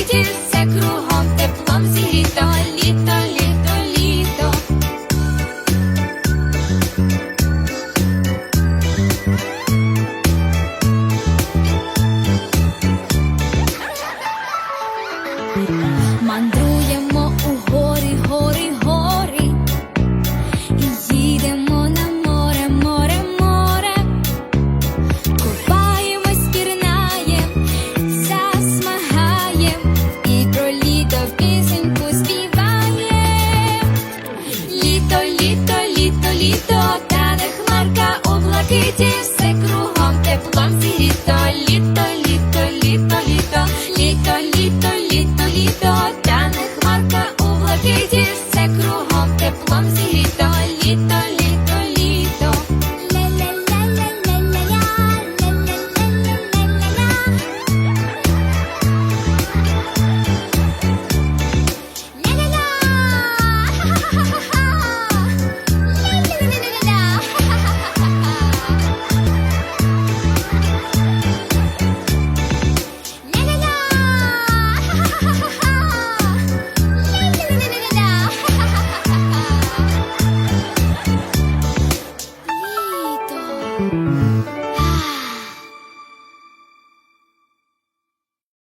світі все кругом теплом зігріто літо, літо, літо. Мандру літо, тане хмарка у блакиті, все кругом теплом зігріто літо.